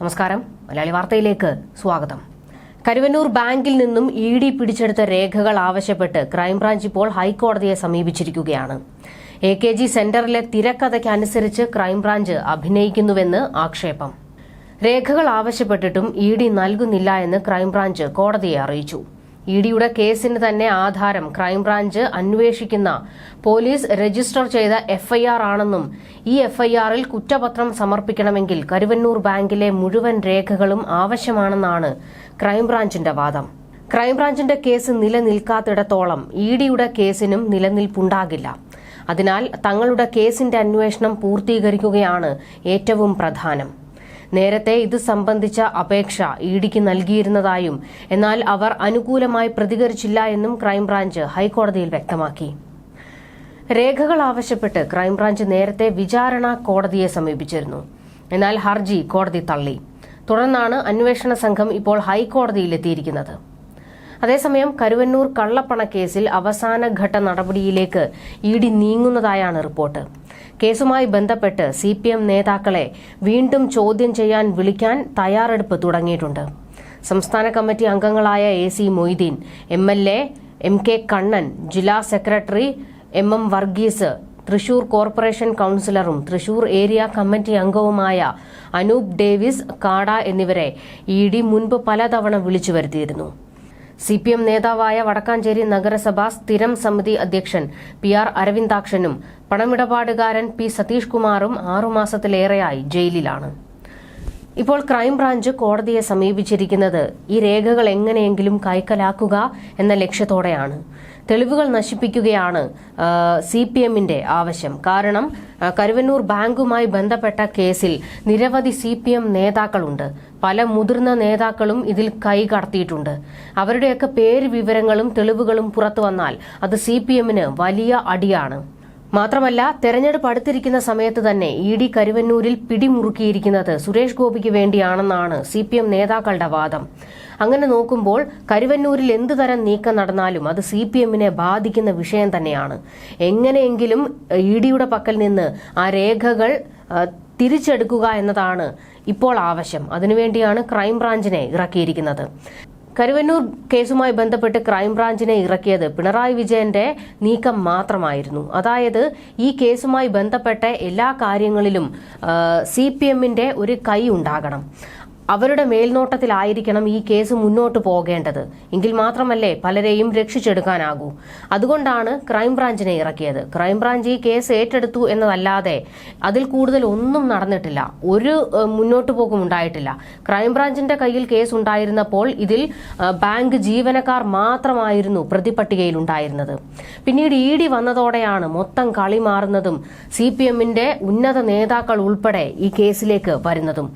നമസ്കാരം. മലയാളി വാർത്തയിലേക്ക് സ്വാഗതം. കരുവന്നൂർ ബാങ്കിൽ നിന്നും ഇ ഡി പിടിച്ചെടുത്ത രേഖകൾ ആവശ്യപ്പെട്ട് ക്രൈംബ്രാഞ്ച് ഇപ്പോൾ ഹൈക്കോടതിയെ സമീപിച്ചിരിക്കുകയാണ്. എ കെ ജി സെന്ററിലെ തിരക്കഥയ്ക്കനുസരിച്ച് ക്രൈംബ്രാഞ്ച് അഭിനയിക്കുന്നുവെന്ന് ആക്ഷേപം. രേഖകൾ ആവശ്യപ്പെട്ടിട്ടും ഇ ഡി നൽകുന്നില്ല എന്ന് ക്രൈംബ്രാഞ്ച് കോടതിയെ അറിയിച്ചു. ഇ ഡിയുടെ കേസിന് തന്നെ ആധാരം. ക്രൈംബ്രാഞ്ച് അന്വേഷിക്കുന്ന പോലീസ് രജിസ്റ്റർ ചെയ്ത എഫ്ഐആർ ആണെന്നും ഈ എഫ്ഐആറിൽ കുറ്റപത്രം സമർപ്പിക്കണമെങ്കിൽ കരുവന്നൂർ ബാങ്കിലെ മുഴുവൻ രേഖകളും ആവശ്യമാണെന്നാണ് ക്രൈംബ്രാഞ്ചിന്റെ വാദം. ക്രൈംബ്രാഞ്ചിന്റെ കേസ് നിലനിൽക്കാത്തിടത്തോളം ഇ ഡിയുടെ കേസിനും നിലനിൽപ്പുണ്ടാകില്ല. അതിനാൽ തങ്ങളുടെ കേസിന്റെ അന്വേഷണം പൂർത്തീകരിക്കുകയാണ് ഏറ്റവും പ്രധാനം. നേരത്തെ ഇത് സംബന്ധിച്ച അപേക്ഷ ഇഡിക്ക് നൽകിയിരുന്നതായും എന്നാൽ അവർ അനുകൂലമായി പ്രതികരിച്ചില്ല എന്നും ക്രൈംബ്രാഞ്ച് ഹൈക്കോടതിയിൽ വ്യക്തമാക്കി. രേഖകൾ ആവശ്യപ്പെട്ട് ക്രൈംബ്രാഞ്ച് നേരത്തെ വിചാരണ കോടതിയെ സമീപിച്ചിരുന്നു. എന്നാൽ ഹർജി കോടതി തള്ളി. തുടർന്നാണ് അന്വേഷണ സംഘം ഇപ്പോൾ ഹൈക്കോടതിയിലെത്തിയിരിക്കുന്നത് അതേസമയം കരുവന്നൂർ കള്ളപ്പണക്കേസിൽ അവസാനഘട്ട നടപടിയിലേക്ക് ഇ ഡി നീങ്ങുന്നതായാണ് റിപ്പോർട്ട്. കേസുമായി ബന്ധപ്പെട്ട് സി നേതാക്കളെ വീണ്ടും ചോദ്യം ചെയ്യാൻ വിളിക്കാൻ തയ്യാറെടുപ്പ് തുടങ്ങിയിട്ടുണ്ട്. സംസ്ഥാന കമ്മിറ്റി അംഗങ്ങളായ A C Moideen M L A M K Kannan ജില്ലാ secretary M M Varghese Thrissur corporation കൌൺസിലറും Thrissur area committee അംഗവുമായ അനൂപ് ഡേവിസ് കാട എന്നിവരെ ഇ ഡി മുൻപ് പലതവണ വിളിച്ചു വരുത്തിയിരുന്നു. സി പി എം നേതാവായ വടക്കാഞ്ചേരി നഗരസഭ സ്ഥിരം സമിതി അധ്യക്ഷൻ പി ആർ അരവിന്ദാക്ഷനും പണമിടപാടുകാരൻ പി സതീഷ് കുമാറും ആറുമാസത്തിലേറെയായി ജയിലിലാണ്. ഇപ്പോൾ ക്രൈംബ്രാഞ്ച് കോടതിയെ സമീപിച്ചിരിക്കുന്നത് ഈ രേഖകൾ എങ്ങനെയെങ്കിലും കൈക്കലാക്കുക എന്ന ലക്ഷ്യത്തോടെയാണ്. തെളിവുകൾ നശിപ്പിക്കുകയാണ് സി പി എമ്മിന്റെ ആവശ്യം. കാരണം കരുവന്നൂർ ബാങ്കുമായി ബന്ധപ്പെട്ട കേസിൽ നിരവധി സി പി എം നേതാക്കളുണ്ട്. പല മുതിർന്ന നേതാക്കളും ഇതിൽ കൈ കടത്തിയിട്ടുണ്ട്. അവരുടെയൊക്കെ പേര് വിവരങ്ങളും തെളിവുകളും പുറത്തു വന്നാൽ അത് സി പി എമ്മിന് വലിയ അടിയാണ്. മാത്രമല്ല തെരഞ്ഞെടുപ്പ് അടുത്തിരിക്കുന്ന സമയത്ത് തന്നെ ഇ ഡി കരുവന്നൂരിൽ പിടിമുറുക്കിയിരിക്കുന്നത് സുരേഷ് ഗോപിക്ക് വേണ്ടിയാണെന്നാണ് സി പി എം നേതാക്കളുടെ വാദം. അങ്ങനെ നോക്കുമ്പോൾ കരുവന്നൂരിൽ എന്തു തരം നീക്കം നടന്നാലും അത് സി പി എമ്മിനെ ബാധിക്കുന്ന വിഷയം തന്നെയാണ്. എങ്ങനെയെങ്കിലും ഇ ഡിയുടെ പക്കൽ നിന്ന് ആ രേഖകൾ തിരിച്ചെടുക്കുക എന്നതാണ് ഇപ്പോൾ ആവശ്യം. അതിനുവേണ്ടിയാണ് ക്രൈംബ്രാഞ്ചിനെ ഇറക്കിയിരിക്കുന്നത്. കരുവന്നൂർ കേസുമായി ബന്ധപ്പെട്ട് ക്രൈംബ്രാഞ്ചിനെ ഇറക്കിയത് പിണറായി വിജയന്റെ നീക്കം മാത്രമായിരുന്നു. അതായത് ഈ കേസുമായി ബന്ധപ്പെട്ട എല്ലാ കാര്യങ്ങളിലും സി പി എമ്മിന്റെ ഒരു കൈ ഉണ്ടാകണം. അവരുടെ മേൽനോട്ടത്തിലായിരിക്കണം ഈ കേസ് മുന്നോട്ട് പോകേണ്ടത്. എങ്കിൽ മാത്രമല്ലേ പലരെയും രക്ഷിച്ചെടുക്കാനാകൂ. അതുകൊണ്ടാണ് ക്രൈംബ്രാഞ്ചിനെ ഇറക്കിയത്. ക്രൈംബ്രാഞ്ച് ഈ കേസ് ഏറ്റെടുത്തു എന്നതല്ലാതെ അതിൽ കൂടുതൽ ഒന്നും നടന്നിട്ടില്ല. ഒരു മുന്നോട്ട് പോക്കും ഉണ്ടായിട്ടില്ല. ക്രൈംബ്രാഞ്ചിന്റെ കയ്യിൽ കേസ് ഉണ്ടായിരുന്നപ്പോൾ ഇതിൽ ബാങ്ക് ജീവനക്കാർ മാത്രമായിരുന്നു പ്രതിപട്ടികയിൽ ഉണ്ടായിരുന്നത്. പിന്നീട് ഇ ഡി വന്നതോടെയാണ് മൊത്തം കളി മാറുന്നതും സി പി എമ്മിന്റെ ഉന്നത നേതാക്കൾ ഉൾപ്പെടെ ഈ കേസിലേക്ക് വരുന്നതും.